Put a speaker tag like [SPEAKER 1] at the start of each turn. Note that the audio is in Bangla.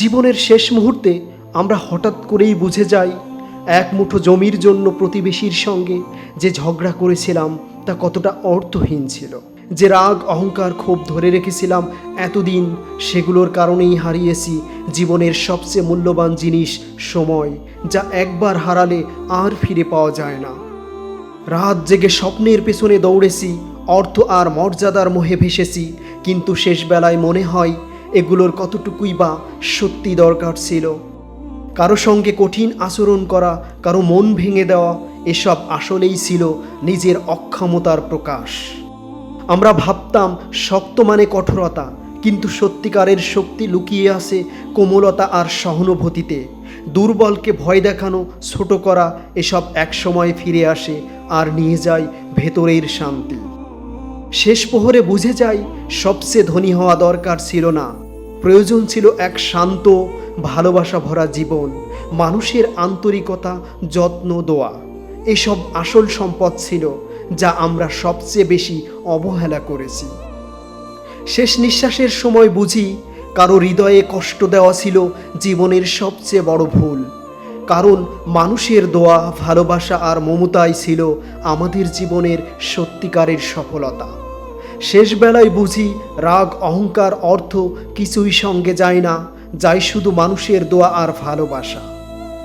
[SPEAKER 1] জীবনের শেষ মুহূর্তে আমরা হঠাৎ করেই বুঝে যাই, এক মুঠো জমির জন্য প্রতিবেশীর সঙ্গে যে ঝগড়া করেছিলাম তা কতটা অর্থহীন ছিল। যে রাগ, অহংকার, ক্ষোভ ধরে রেখেছিলাম এতদিন, সেগুলোর কারণেই হারিয়েছি জীবনের সবচেয়ে মূল্যবান জিনিস সময়, যা একবার হারালে আর ফিরে পাওয়া যায় না। রাত জেগে স্বপ্নের পেছনে দৌড়েছি, অর্থ আর মর্যাদার মোহে ভেসেছি, কিন্তু শেষ বেলায় মনে হয় এগুলোর কতটুকুই বা সত্যি দরকার ছিল? কারও সঙ্গে কঠিন আচরণ করা, কারও মন ভেঙে দেওয়া, এসব আসলেই ছিল নিজের অক্ষমতার প্রকাশ। আমরা ভাবতাম, শক্ত মানে কঠোরতা, কিন্তু সত্যিকারের শক্তি লুকিয়ে আছে কোমলতা আর সহানুভূতিতে। দুর্বলকে ভয় দেখানো, ছোট করা, এসব একসময় ফিরে আসে আর নিয়ে যায় ভেতরের শান্তি। শেষ প্রহরে বুঝে যাই, সবচেয়ে ধনী হওয়া দরকার ছিল না। প্রয়োজন ছিল এক শান্ত ভালোবাসা ভরা জীবন, মানুষের আন্তরিকতা, যত্ন, দোয়া। এসব আসল সম্পদ ছিল, যা আমরা সবচেয়ে বেশি অবহেলা করেছি। শেষ নিঃশ্বাসের সময় বুঝি, কারও হৃদয়ে কষ্ট দেওয়া ছিল জীবনের সবচেয়ে বড় ভুল। কারণ মানুষের দোয়া, ভালোবাসা আর মমতাই ছিল আমাদের জীবনের সত্যিকারের সফলতা। শেষ বেলায় বুঝি রাগ, অহংকার, অর্থ কিছুই সঙ্গে যায় না, যাই শুধু মানুষের দোয়া আর ভালোবাসা।